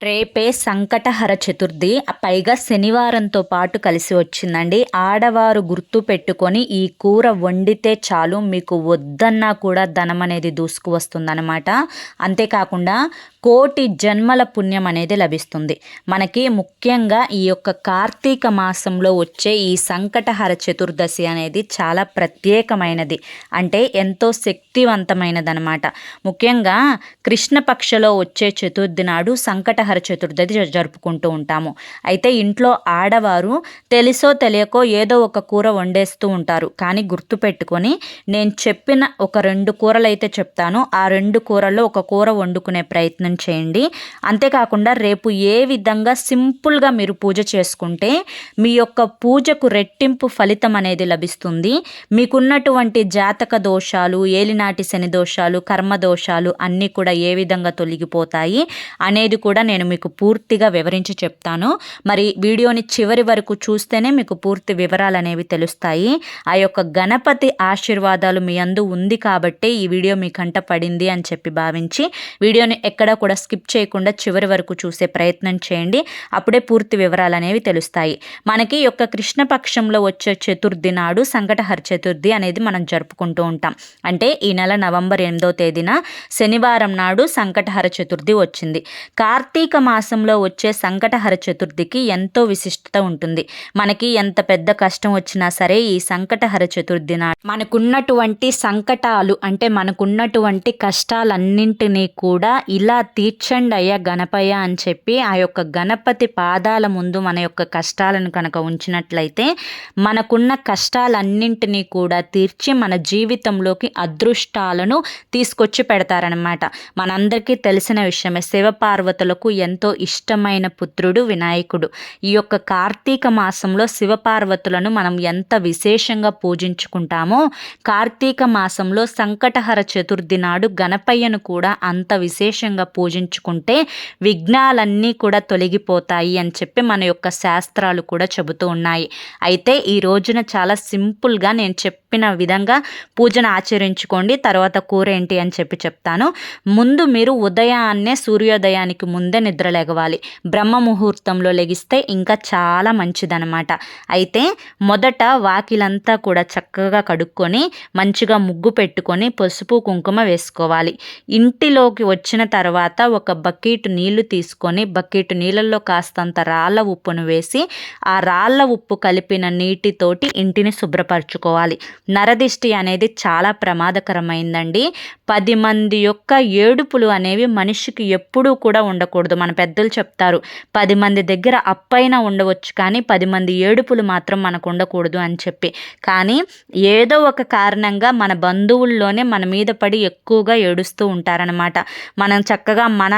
రేపే సంకటహర చతుర్థి. పైగా శనివారంతో పాటు కలిసి వచ్చిందండి. ఆడవారు గుర్తు పెట్టుకొని ఈ కూర వండితే చాలు మీకు వద్దన్నా కూడా ధనం అనేది దూసుకు వస్తుందన్నమాట అంతేకాకుండా కోటి జన్మల పుణ్యం అనేది లభిస్తుంది. మనకి ముఖ్యంగా ఈ యొక్క కార్తీక మాసంలో వచ్చే ఈ సంకటహర చతుర్దశి అనేది చాలా ప్రత్యేకమైనది. అంటే ఎంతో శక్తివంతమైనది అనమాట ముఖ్యంగా కృష్ణపక్షలో వచ్చే చతుర్థి నాడు సంకటహర చతుర్దశి జరుపుకుంటూ ఉంటాము. అయితే ఇంట్లో ఆడవారు తెలుసో తెలియకో ఏదో ఒక కూర వండేస్తూ ఉంటారు. కానీ గుర్తుపెట్టుకొని నేను చెప్పిన ఒక రెండు కూరలు అయితే చెప్తాను. ఆ రెండు కూరల్లో ఒక కూర వండుకునే ప్రయత్నం చేయండి. అంతేకాకుండా రేపు ఏ విధంగా సింపుల్గా మీరు పూజ చేసుకుంటే మీ యొక్క పూజకు రెట్టింపు ఫలితం అనేది లభిస్తుంది. మీకున్నటువంటి జాతక దోషాలు ఏలినాటి శని దోషాలు కర్మ దోషాలు అన్నీ కూడా ఏ విధంగా తొలగిపోతాయి అనేది కూడా నేను మీకు పూర్తిగా వివరించి చెప్తాను. మరి వీడియోని చివరి వరకు చూస్తేనే మీకు పూర్తి వివరాలు అనేవి తెలుస్తాయి. ఆ యొక్క గణపతి ఆశీర్వాదాలు మీ అందు ఉంది కాబట్టి ఈ వీడియో మీ కంట పడింది అని చెప్పి భావించి వీడియోని ఎక్కడ కూడా స్కిప్ చేయకుండా చివరి వరకు చూసే ప్రయత్నం చేయండి. అప్పుడే పూర్తి వివరాలు అనేవి తెలుస్తాయి. మనకి యొక్క కృష్ణపక్షంలో వచ్చే చతుర్థి నాడు సంకటహర చతుర్థి అనేది మనం జరుపుకుంటూ ఉంటాం. అంటే ఈ నెల నవంబర్ ఎనిమిదో తేదీన శనివారం నాడు సంకటహర చతుర్థి వచ్చింది. కార్తీక మాసంలో వచ్చే సంకటహర చతుర్థికి ఎంతో విశిష్టత ఉంటుంది. మనకి ఎంత పెద్ద కష్టం వచ్చినా సరే ఈ సంకటహర చతుర్థి నాడు మనకున్నటువంటి సంకటాలు అంటే మనకున్నటువంటి కష్టాలన్నింటినీ కూడా ఇలా తీర్చండి అయ్యా గణపయ్య అని చెప్పి ఆ యొక్క గణపతి పాదాల ముందు మన యొక్క కష్టాలను కనుక ఉంచినట్లయితే మనకున్న కష్టాలన్నింటినీ కూడా తీర్చి మన జీవితంలోకి అదృష్టాలను తీసుకొచ్చి పెడతారనమాట మనందరికీ తెలిసిన విషయమే శివపార్వతులకు ఎంతో ఇష్టమైన పుత్రుడు వినాయకుడు. ఈ యొక్క కార్తీక మాసంలో శివపార్వతులను మనం ఎంత విశేషంగా పూజించుకుంటామో కార్తీక మాసంలో సంకటహర చతుర్థి నాడు గణపయ్యను కూడా అంత విశేషంగా పూజించుకుంటే విఘ్నాలన్నీ కూడా తొలగిపోతాయి అని చెప్పి మన యొక్క శాస్త్రాలు కూడా చెబుతూ ఉన్నాయి. అయితే ఈ రోజున చాలా సింపుల్గా నేను చెప్పిన విధంగా పూజను ఆచరించుకోండి తర్వాత కూర ఏంటి అని చెప్పి చెప్తాను. ముందు మీరు ఉదయాన్నే సూర్యోదయానికి ముందే నిద్ర లెగవాలి. బ్రహ్మ ముహూర్తంలో లెగిస్తే ఇంకా చాలా మంచిదనమాట అయితే మొదట వాకిలంతా కూడా చక్కగా కడుక్కొని మంచిగా ముగ్గు పెట్టుకొని పసుపు కుంకుమ వేసుకోవాలి. ఇంటిలోకి వచ్చిన తర్వాత తర్వాత ఒక బకెట్ నీళ్ళు తీసుకొని బకెట్ నీళ్ళల్లో కాస్తంత రాళ్ళ ఉప్పును వేసి ఆ రాళ్ళ ఉప్పు కలిపిన నీటితోటి ఇంటిని శుభ్రపరచుకోవాలి. నరదిష్టి అనేది చాలా ప్రమాదకరమైందండి. పది మంది యొక్క ఏడుపులు అనేవి మనిషికి ఎప్పుడూ కూడా ఉండకూడదు. మన పెద్దలు చెప్తారు పది మంది దగ్గర అప్పైనా ఉండవచ్చు కానీ పది మంది ఏడుపులు మాత్రం మనకు ఉండకూడదు అని చెప్పి. కానీ ఏదో ఒక కారణంగా మన బంధువుల్లోనే మన మీద పడి ఎక్కువగా ఏడుస్తూ ఉంటారనమాట మనం చక్కగా మన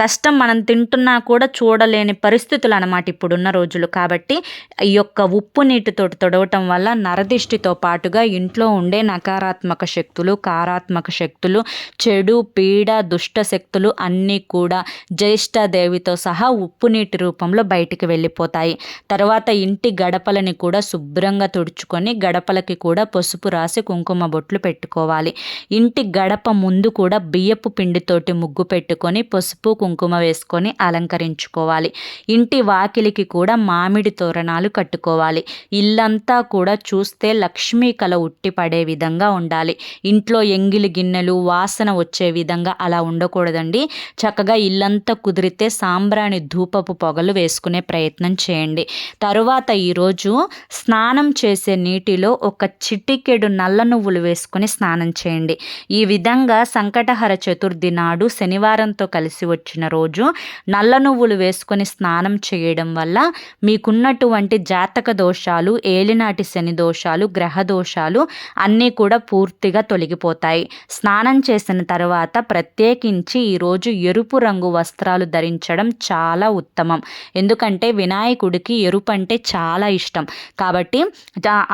కష్టం మనం తింటున్నా కూడా చూడలేని పరిస్థితులు అనమాట ఇప్పుడున్న రోజులు. కాబట్టి ఈ యొక్క ఉప్పు నీటితో తొడవటం వల్ల నరదిష్టితో పాటుగా ఇంట్లో ఉండే నకారాత్మక శక్తులు కారాత్మక శక్తులు చెడు పీడ దుష్ట శక్తులు అన్నీ కూడా జ్యేష్ఠదేవితో సహా ఉప్పు నీటి రూపంలో బయటికి వెళ్ళిపోతాయి. తర్వాత ఇంటి గడపలని కూడా శుభ్రంగా తుడుచుకొని గడపలకి కూడా పసుపు రాసి కుంకుమ బొట్లు పెట్టుకోవాలి. ఇంటి గడప ముందు కూడా బియ్యపు పిండితోటి ముగ్గు ముగ్గు పెట్టుకొని పసుపు కుంకుమ వేసుకొని అలంకరించుకోవాలి. ఇంటి వాకిలికి కూడా మామిడి తోరణాలు కట్టుకోవాలి. ఇల్లంతా కూడా చూస్తే లక్ష్మీ కళ ఉట్టిపడే విధంగా ఉండాలి. ఇంట్లో ఎంగిలి గిన్నెలు వాసన వచ్చే విధంగా అలా ఉండకూడదండి. చక్కగా ఇల్లంతా కుదిరితే సాంబ్రాణి ధూపపు పొగలు వేసుకునే ప్రయత్నం చేయండి. తరువాత ఈరోజు స్నానం చేసే నీటిలో ఒక చిటికెడు నల్ల నువ్వులు వేసుకుని స్నానం చేయండి. ఈ విధంగా సంకటహర చతుర్థి నాడు శనివారంతో కలిసి వచ్చిన రోజు నల్ల నువ్వులు వేసుకొని స్నానం చేయడం వల్ల మీకున్నటువంటి జాతక దోషాలు ఏలినాటి శని దోషాలు గ్రహ దోషాలు అన్నీ కూడా పూర్తిగా తొలగిపోతాయి. స్నానం చేసిన తర్వాత ప్రత్యేకించి ఈరోజు ఎరుపు రంగు వస్త్రాలు ధరించడం చాలా ఉత్తమం. ఎందుకంటే వినాయకుడికి ఎరుపు అంటే చాలా ఇష్టం. కాబట్టి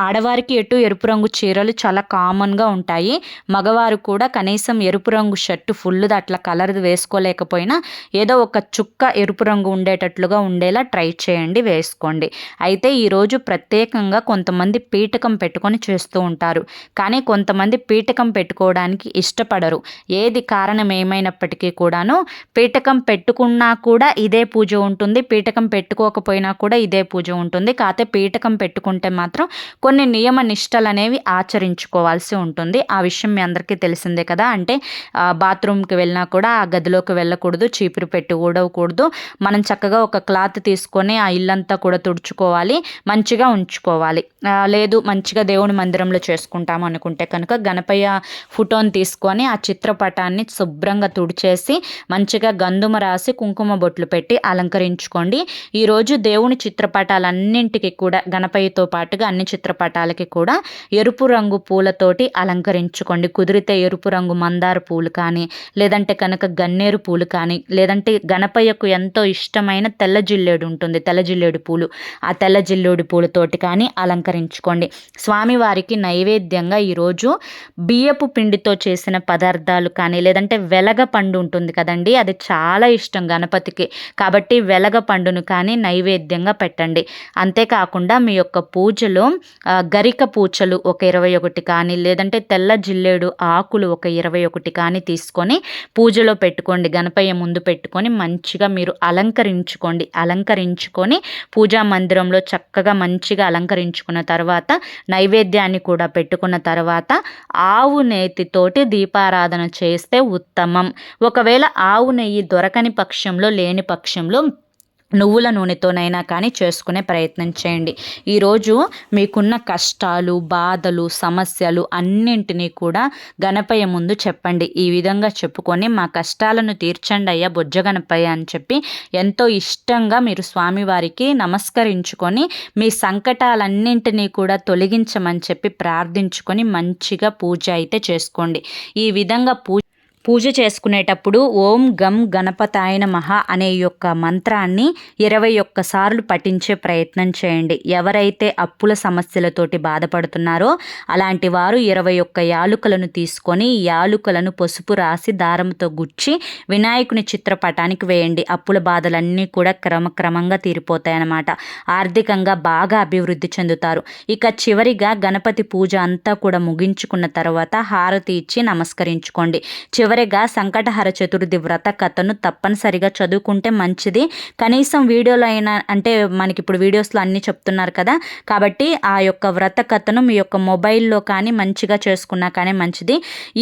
ఆడవారికి ఎటు ఎరుపు రంగు చీరలు చాలా కామన్గా ఉంటాయి. మగవారు కూడా కనీసం ఎరుపు రంగు షర్టు ఫుల్ అట్లా కలర్ వేసుకోలేకపోయినా ఏదో ఒక చుక్క ఎరుపు రంగు ఉండేటట్లుగా ఉండేలా ట్రై చేయండి వేసుకోండి. అయితే ఈరోజు ప్రత్యేకంగా కొంతమంది పీటకం పెట్టుకొని చేస్తూ ఉంటారు. కానీ కొంతమంది పీటకం పెట్టుకోవడానికి ఇష్టపడరు. ఏది కారణం ఏమైనప్పటికీ కూడాను పీటకం పెట్టుకున్నా కూడా ఇదే పూజ ఉంటుంది. పీటకం పెట్టుకోకపోయినా కూడా ఇదే పూజ ఉంటుంది. కాకపోతే పీటకం పెట్టుకుంటే మాత్రం కొన్ని నియమ నిష్టలు అనేవి ఆచరించుకోవాల్సి ఉంటుంది. ఆ విషయం మీ అందరికీ తెలిసిందే కదా. అంటే బాత్రూమ్కి వెళ్ళినా కూడా కూడా ఆ గదిలోకి వెళ్ళకూడదు చీపురు పెట్టి ఊడవకూడదు. మనం చక్కగా ఒక క్లాత్ తీసుకొని ఆ ఇల్లంతా కూడా తుడుచుకోవాలి మంచిగా ఉంచుకోవాలి. లేదు మంచిగా దేవుని మందిరంలో చేసుకుంటాం అనుకుంటే కనుక గణపయ్య ఫోటోని తీసుకొని ఆ చిత్రపటాన్ని శుభ్రంగా తుడిచేసి మంచిగా గంధుమ రాసి కుంకుమ బొట్లు పెట్టి అలంకరించుకోండి. ఈరోజు దేవుని చిత్రపటాలన్నింటికి కూడా గణపయ్యతో పాటుగా అన్ని చిత్రపటాలకి కూడా ఎరుపు రంగు పూలతోటి అలంకరించుకోండి. కుదిరితే ఎరుపు రంగు మందార పూలు కానీ లేదంటే కనుక గన్నేరు పూలు కానీ లేదంటే గణపయ్యకు ఎంతో ఇష్టమైన తెల్ల జిల్లేడు ఉంటుంది తెల్ల జిల్లేడు పూలు. ఆ తెల్ల జిల్లేడు పూలతోటి కానీ అలంకరించుకోండి. స్వామివారికి నైవేద్యంగా ఈరోజు బియ్యపు పిండితో చేసిన పదార్థాలు కానీ లేదంటే వెలగ పండు ఉంటుంది కదండి అది చాలా ఇష్టం గణపతికి. కాబట్టి వెలగ పండును కానీ నైవేద్యంగా పెట్టండి. అంతేకాకుండా మీ యొక్క పూజలో గరిక పూచలు ఒక ఇరవై ఒకటి కానీ లేదంటే తెల్ల జిల్లేడు ఆకులు ఒక ఇరవై ఒకటి కానీ తీసుకొని పూజ పూజలో పెట్టుకోండి గణపయ్య ముందు పెట్టుకొని మంచిగా మీరు అలంకరించుకోండి. అలంకరించుకొని పూజా మందిరంలో చక్కగా మంచిగా అలంకరించుకున్న తర్వాత నైవేద్యాన్ని కూడా పెట్టుకున్న తర్వాత ఆవు నేతితోటి దీపారాధన చేస్తే ఉత్తమం. ఒకవేళ ఆవు నెయ్యి దొరకని పక్షంలో లేని పక్షంలో నువ్వుల నూనెతోనైనా కానీ చేసుకునే ప్రయత్నం చేయండి. ఈరోజు మీకున్న కష్టాలు బాధలు సమస్యలు అన్నింటినీ కూడా గణపయ్య ముందు చెప్పండి. ఈ విధంగా చెప్పుకొని మా కష్టాలను తీర్చండి అయ్యా బొజ్జ గణపయ్య అని చెప్పి ఎంతో ఇష్టంగా మీరు స్వామివారికి నమస్కరించుకొని మీ సంకటాలన్నింటినీ కూడా తొలగించమని చెప్పి ప్రార్థించుకొని మంచిగా పూజ అయితే చేసుకోండి. ఈ విధంగా పూజ పూజ చేసుకునేటప్పుడు ఓం గం గణపతాయన మహా అనే యొక్క మంత్రాన్ని ఇరవై ఒక్కసార్లు పఠించే ప్రయత్నం చేయండి. ఎవరైతే అప్పుల సమస్యలతోటి బాధపడుతున్నారో అలాంటి వారు ఇరవై ఒక్క యాలుకలను తీసుకొని యాలుకలను పసుపు రాసి దారంతో గుచ్చి వినాయకుని చిత్రపటానికి వేయండి. అప్పుల బాధలన్నీ కూడా క్రమక్రమంగా తీరిపోతాయన్నమాట. ఆర్థికంగా బాగా అభివృద్ధి చెందుతారు. ఇక చివరిగా గణపతి పూజ అంతా కూడా ముగించుకున్న తర్వాత హారతి ఇచ్చి నమస్కరించుకోండి. చివరి చివరిగా సంకటహర చతుర్థి వ్రత కథను తప్పనిసరిగా చదువుకుంటే మంచిది. కనీసం వీడియోలో అయినా అంటే మనకి ఇప్పుడు వీడియోస్లో అన్నీ చెప్తున్నారు కదా కాబట్టి ఆ యొక్క వ్రత కథను మీ యొక్క మొబైల్లో కానీ మంచిగా చేసుకున్నా కానీ మంచిది.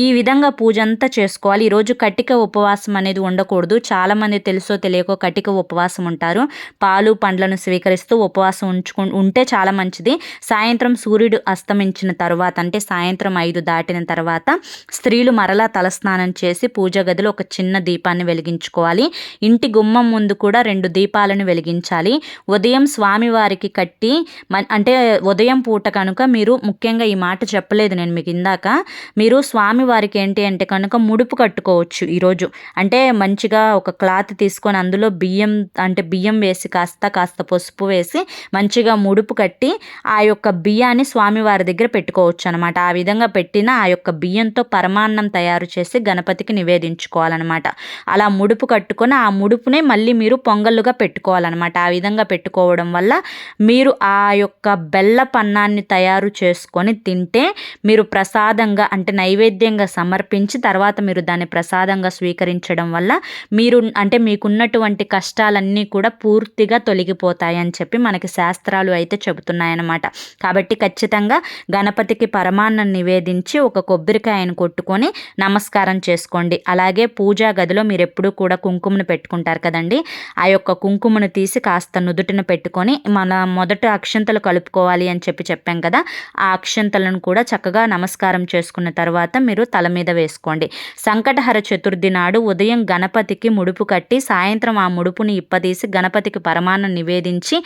ఈ విధంగా పూజ అంతా చేసుకోవాలి. ఈరోజు కటిక ఉపవాసం అనేది ఉండకూడదు. చాలామంది తెలుసో తెలియకో కటిక ఉపవాసం ఉంటారు. పాలు పండ్లను స్వీకరిస్తూ ఉపవాసం ఉంచుకు ఉంటే చాలా మంచిది. సాయంత్రం సూర్యుడు అస్తమించిన తర్వాత అంటే సాయంత్రం ఐదు దాటిన తర్వాత స్త్రీలు మరలా తలస్నానం చేసి పూజ గదిలో ఒక చిన్న దీపాన్ని వెలిగించుకోవాలి. ఇంటి గుమ్మం ముందు కూడా రెండు దీపాలను వెలిగించాలి. ఉదయం స్వామివారికి కట్టి అంటే ఉదయం పూట కనుక మీరు ముఖ్యంగా ఈ మాట చెప్పలేదు నేను మీకు ఇందాక. మీరు స్వామివారికి ఏంటి అంటే కనుక ముడుపు కట్టుకోవచ్చు ఈరోజు. అంటే మంచిగా ఒక క్లాత్ తీసుకొని అందులో బియ్యం అంటే బియ్యం వేసి కాస్త కాస్త పసుపు వేసి మంచిగా ముడుపు కట్టి ఆ యొక్క బియ్యాన్ని స్వామివారి దగ్గర పెట్టుకోవచ్చు అనమాట ఆ విధంగా పెట్టిన ఆ యొక్క బియ్యంతో పరమాన్నం తయారు చేసి గణపతి గణపతికి నివేదించుకోవాలన్నమాట. అలా ముడుపు కట్టుకొని ఆ ముడుపునే మళ్ళీ మీరు పొంగళ్ళుగా పెట్టుకోవాలన్నమాట. ఆ విధంగా పెట్టుకోవడం వల్ల మీరు ఆ యొక్క బెల్ల పన్నాన్ని తయారు చేసుకొని తింటే మీరు ప్రసాదంగా అంటే నైవేద్యంగా సమర్పించి తర్వాత మీరు దాన్ని ప్రసాదంగా స్వీకరించడం వల్ల మీరు అంటే మీకున్నటువంటి కష్టాలన్నీ కూడా పూర్తిగా తొలగిపోతాయని చెప్పి మనకి శాస్త్రాలు అయితే చెబుతున్నాయన్నమాట. కాబట్టి ఖచ్చితంగా గణపతికి పరమాన్నం నివేదించి ఒక కొబ్బరికాయను కొట్టుకొని నమస్కారం చేసి చేసుకోండి. అలాగే పూజా గదిలో మీరు ఎప్పుడూ కూడా కుంకుమను పెట్టుకుంటారు కదండి. ఆ యొక్క కుంకుమను తీసి కాస్త నుదుటిన పెట్టుకొని మన మొదట అక్షంతలు కలుపుకోవాలి అని చెప్పి చెప్పాం కదా ఆ అక్షంతలను కూడా చక్కగా నమస్కారం చేసుకున్న తర్వాత మీరు తల మీద వేసుకోండి. సంకటహర చతుర్థి నాడు ఉదయం గణపతికి ముడుపు కట్టి సాయంత్రం ఆ ముడుపుని ఇప్పదీసి గణపతికి పరమాన్నం నివేదించి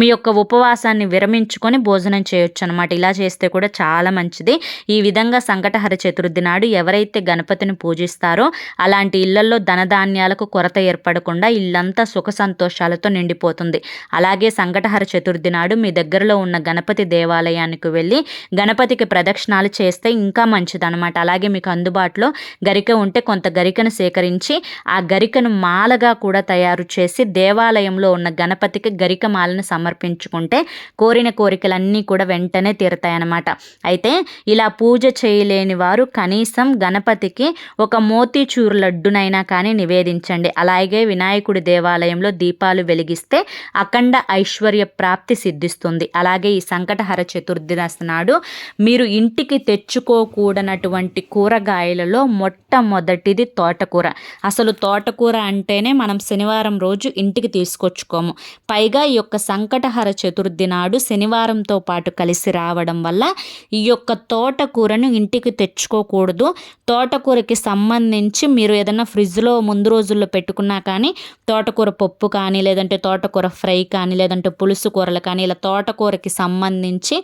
మీ యొక్క ఉపవాసాన్ని విరమించుకొని భోజనం చేయొచ్చు అనమాట ఇలా చేస్తే కూడా చాలా మంచిది. ఈ విధంగా సంకటహర చతుర్థి నాడు ఎవరైతే గణపతిని పూజిస్తారో అలాంటి ఇళ్ళలో ధనధాన్యాలకు కొరత ఏర్పడకుండా ఇల్లంతా సుఖ సంతోషాలతో నిండిపోతుంది. అలాగే సంకటహర చతుర్థి నాడు మీ దగ్గరలో ఉన్న గణపతి దేవాలయానికి వెళ్ళి గణపతికి ప్రదక్షిణాలు చేస్తే ఇంకా మంచిదనమాట అలాగే మీకు అందుబాటులో గరిక ఉంటే కొంత గరికను సేకరించి ఆ గరికను మాలగా కూడా తయారు చేసి దేవాలయంలో ఉన్న గణపతికి గరిక మాలను సమర్పించుకుంటే కోరిన కోరికలన్నీ కూడా వెంటనే తీరుతాయన్నమాట. అయితే ఇలా పూజ చేయలేని వారు కనీసం గణపతికి ఒక మోతీచూరు లడ్డునైనా కానీ నివేదించండి. అలాగే వినాయకుడి దేవాలయంలో దీపాలు వెలిగిస్తే అఖండ ఐశ్వర్య ప్రాప్తి సిద్ధిస్తుంది. అలాగే ఈ సంకటహర చతుర్థి నాడు మీరు ఇంటికి తెచ్చుకోకూడనటువంటి కూరగాయలలో మొట్టమొదటిది తోటకూర. అసలు తోటకూర అంటేనే మనం శనివారం రోజు ఇంటికి తీసుకొచ్చుకోము. పైగా ఈ యొక్క సంకటహర చతుర్థి నాడు శనివారంతో పాటు కలిసి రావడం వల్ల ఈ యొక్క తోటకూరను ఇంటికి తెచ్చుకోకూడదు. తోటకూరకి సంబంధించి మీరు ఏదైనా ఫ్రిడ్జ్లో ముందు రోజుల్లో పెట్టుకున్నా కానీ తోటకూర పప్పు కానీ లేదంటే తోటకూర ఫ్రై కానీ లేదంటే పులుసు కూరలు కానీ ఇలా తోటకూరకి సంబంధించి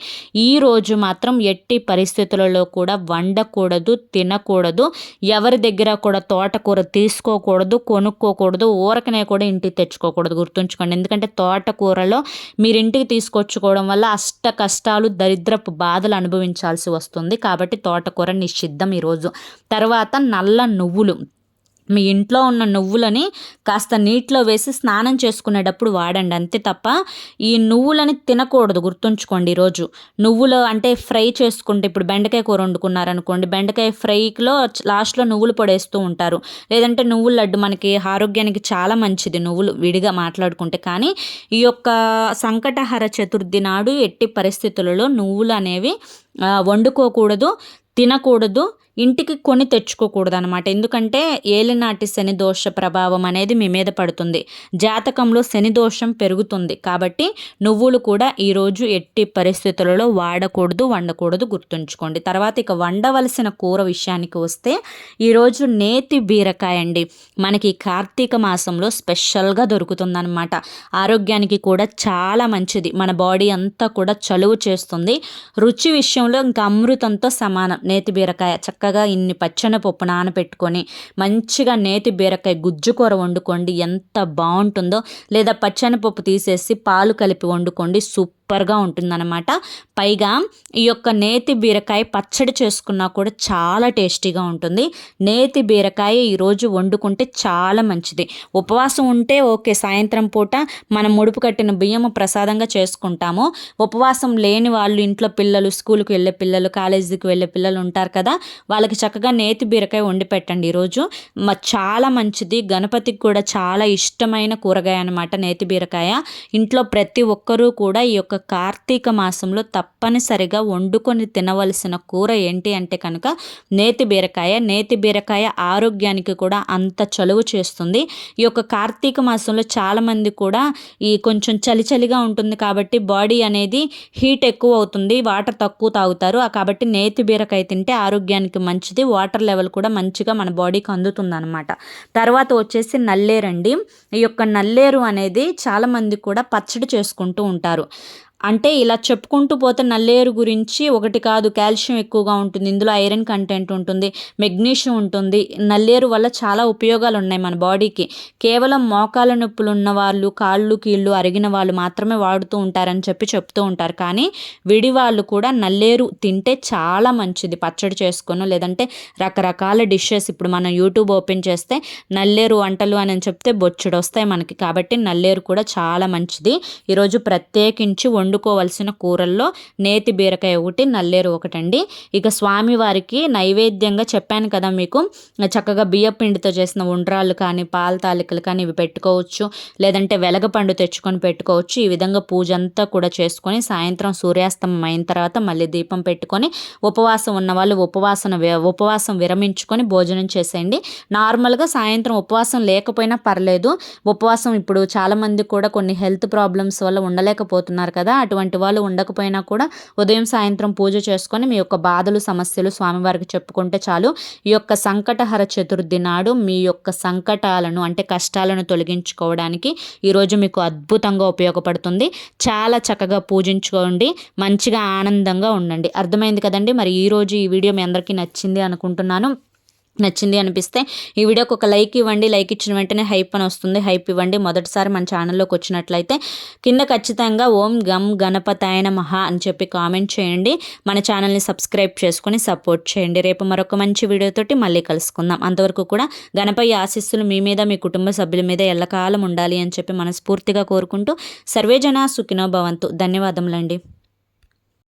ఈరోజు మాత్రం ఎట్టి పరిస్థితులలో కూడా వండకూడదు తినకూడదు. ఎవరి దగ్గర కూడా తోటకూర తీసుకోకూడదు కొనుక్కోకూడదు ఊరకనే కూడా ఇంటికి తెచ్చుకోకూడదు గుర్తుంచుకోండి. ఎందుకంటే తోటకూరలో మీరు ఇంటికి తీసుకొచ్చుకోవడం వల్ల అష్ట కష్టాలు దరిద్రపు బాధలు అనుభవించాల్సి వస్తుంది. కాబట్టి తోటకూర నిషిద్ధం ఈరోజు. తర్వాత నల్ల నువ్వులు. మీ ఇంట్లో ఉన్న నువ్వులని కాస్త నీటిలో వేసి స్నానం చేసుకునేటప్పుడు వాడండి. అంతే తప్ప ఈ నువ్వులని తినకూడదు. గుర్తుంచుకోండి ఈరోజు. నువ్వులు అంటే ఫ్రై చేసుకుంటే ఇప్పుడు బెండకాయ కూర వండుకున్నారనుకోండి. బెండకాయ ఫ్రైలో లాస్ట్లో నువ్వులు పొడేస్తూ ఉంటారు. లేదంటే నువ్వుల లడ్డు మనకి ఆరోగ్యానికి చాలా మంచిది నువ్వులు విడిగా మాట్లాడుకుంటే. కానీ ఈ యొక్క సంకటహర చతుర్థి నాడు ఎట్టి పరిస్థితులలో నువ్వులు అనేవి వండుకోకూడదు తినకూడదు ఇంటికి కొని తెచ్చుకోకూడదు అనమాట ఎందుకంటే ఏలినాటి శని దోష ప్రభావం అనేది మీ మీద పడుతుంది. జాతకంలో శని దోషం పెరుగుతుంది. కాబట్టి నువ్వులు కూడా ఈరోజు ఎట్టి పరిస్థితులలో వాడకూడదు వండకూడదు గుర్తుంచుకోండి. తర్వాత ఇక వండవలసిన కూర విషయానికి వస్తే ఈరోజు నేతి బీరకాయ అండి. మనకి కార్తీక మాసంలో స్పెషల్గా దొరుకుతుందన్నమాట. ఆరోగ్యానికి కూడా చాలా మంచిది. మన బాడీ అంతా కూడా చలువు చేస్తుంది. రుచి విషయంలో ఇంకా అమృతంతో సమానం. నేతి బీరకాయ చక్కగా చక్కగా ఇన్ని పప్పు నానబెట్టుకొని మంచిగా నేతి బీరకాయ గుజ్జు కూర వండుకోండి. ఎంత బాగుంటుందో. లేదా పచ్చని పప్పు తీసేసి పాలు కలిపి వండుకోండి. సూప్ సూపర్గా ఉంటుందన్నమాట. పైగా ఈ యొక్క నేతి బీరకాయ పచ్చడి చేసుకున్నా కూడా చాలా టేస్టీగా ఉంటుంది. నేతి బీరకాయ ఈరోజు వండుకుంటే చాలా మంచిది. ఉపవాసం ఉంటే ఓకే సాయంత్రం పూట మనం ముడుపు కట్టిన బియ్యం ప్రసాదంగా చేసుకుంటాము. ఉపవాసం లేని వాళ్ళు ఇంట్లో పిల్లలు స్కూల్కి వెళ్ళే పిల్లలు కాలేజీకి వెళ్ళే పిల్లలు ఉంటారు కదా వాళ్ళకి చక్కగా నేతి బీరకాయ వండి పెట్టండి ఈరోజు. చాలా మంచిది. గణపతికి కూడా చాలా ఇష్టమైన కూరగాయ అనమాట నేతి బీరకాయ. ఇంట్లో ప్రతి ఒక్కరూ కూడా ఈ యొక్క కార్తీక మాసంలో తప్పనిసరిగా వండుకొని తినవలసిన కూర ఏంటి అంటే కనుక నేతి బీరకాయ. నేతి బీరకాయ ఆరోగ్యానికి కూడా అంత చలువ చేస్తుంది. ఈ యొక్క కార్తీక మాసంలో చాలామంది కూడా ఈ కొంచెం చలి చలిగా ఉంటుంది కాబట్టి బాడీ అనేది హీట్ ఎక్కువ అవుతుంది వాటర్ తక్కువ తాగుతారు. కాబట్టి నేతి బీరకాయ తింటే ఆరోగ్యానికి మంచిది వాటర్ లెవెల్ కూడా మంచిగా మన బాడీకి అందుతుంది అనమాట తర్వాత వచ్చేసి నల్లేరండి ఈ యొక్క నల్లేరు అనేది చాలామంది కూడా పచ్చడి చేసుకుంటూ ఉంటారు. అంటే ఇలా చెప్పుకుంటూ పోతే నల్లేరు గురించి ఒకటి కాదు కాల్షియం ఎక్కువగా ఉంటుంది. ఇందులో ఐరన్ కంటెంట్ ఉంటుంది మెగ్నీషియం ఉంటుంది. నల్లేరు వల్ల చాలా ఉపయోగాలు ఉన్నాయి మన బాడీకి. కేవలం మోకాల నొప్పులు ఉన్న వాళ్ళు కాళ్ళు కీళ్ళు అరిగిన వాళ్ళు మాత్రమే వాడుతూ ఉంటారని చెప్పి చెప్తూ ఉంటారు. కానీ విడి వాళ్ళు కూడా నల్లేరు తింటే చాలా మంచిది. పచ్చడి చేసుకొని లేదంటే రకరకాల డిషెస్ ఇప్పుడు మనం యూట్యూబ్ ఓపెన్ చేస్తే నల్లేరు వంటలు అని చెప్తే బొచ్చుడు వస్తాయి మనకి. కాబట్టి నల్లేరు కూడా చాలా మంచిది. ఈరోజు ప్రత్యేకించి వండుకోవలసిన కూరల్లో నేతి బీరకాయ ఒకటి నల్లేరు ఒకటండి. ఇక స్వామివారికి నైవేద్యంగా చెప్పాను కదా మీకు చక్కగా బియ్య పిండితో చేసిన ఉండ్రాళ్ళు కానీ పాల తాలికలు కానీ ఇవి పెట్టుకోవచ్చు. లేదంటే వెలగపండు తెచ్చుకొని పెట్టుకోవచ్చు. ఈ విధంగా పూజ అంతా కూడా చేసుకొని సాయంత్రం సూర్యాస్తమం అయిన తర్వాత మళ్ళీ దీపం పెట్టుకొని ఉపవాసం ఉన్న వాళ్ళు ఉపవాసన ఉపవాసం విరమించుకొని భోజనం చేసేయండి. నార్మల్గా సాయంత్రం ఉపవాసం లేకపోయినా పర్లేదు. ఉపవాసం ఇప్పుడు చాలామంది కూడా కొన్ని హెల్త్ ప్రాబ్లమ్స్ వల్ల ఉండలేకపోతున్నారు కదా. అటువంటి వాళ్ళు ఉండకపోయినా కూడా ఉదయం సాయంత్రం పూజ చేసుకొని మీ యొక్క బాధలు సమస్యలు స్వామివారికి చెప్పుకుంటే చాలు. ఈ యొక్క సంకటహర చతుర్థి నాడు మీ యొక్క సంకటాలను అంటే కష్టాలను తొలగించుకోవడానికి ఈరోజు మీకు అద్భుతంగా ఉపయోగపడుతుంది. చాలా చక్కగా పూజించుకోండి. మంచిగా ఆనందంగా ఉండండి. అర్థమైంది కదండి? మరి ఈరోజు ఈ వీడియో మీ అందరికీ నచ్చింది అనుకుంటున్నాను. నచ్చింది అనిపిస్తే ఈ వీడియోకి ఒక లైక్ ఇవ్వండి. లైక్ ఇచ్చిన వెంటనే హైప్ అని వస్తుంది. హైప్ ఇవ్వండి. మొదటిసారి మన ఛానల్లోకి వచ్చినట్లయితే కింద ఖచ్చితంగా ఓం గమ్ గణపతాయన మహా అని చెప్పి కామెంట్ చేయండి. మన ఛానల్ని సబ్స్క్రైబ్ చేసుకుని సపోర్ట్ చేయండి. రేపు మరొక మంచి వీడియోతోటి మళ్ళీ కలుసుకుందాం. అంతవరకు కూడా గణపయ్య ఆశీస్సులు మీ మీద మీ కుటుంబ సభ్యుల మీద ఎల్లకాలం ఉండాలి అని చెప్పి మనస్ఫూర్తిగా కోరుకుంటూ సర్వేజన సుఖినో భవంతు. ధన్యవాదములండి.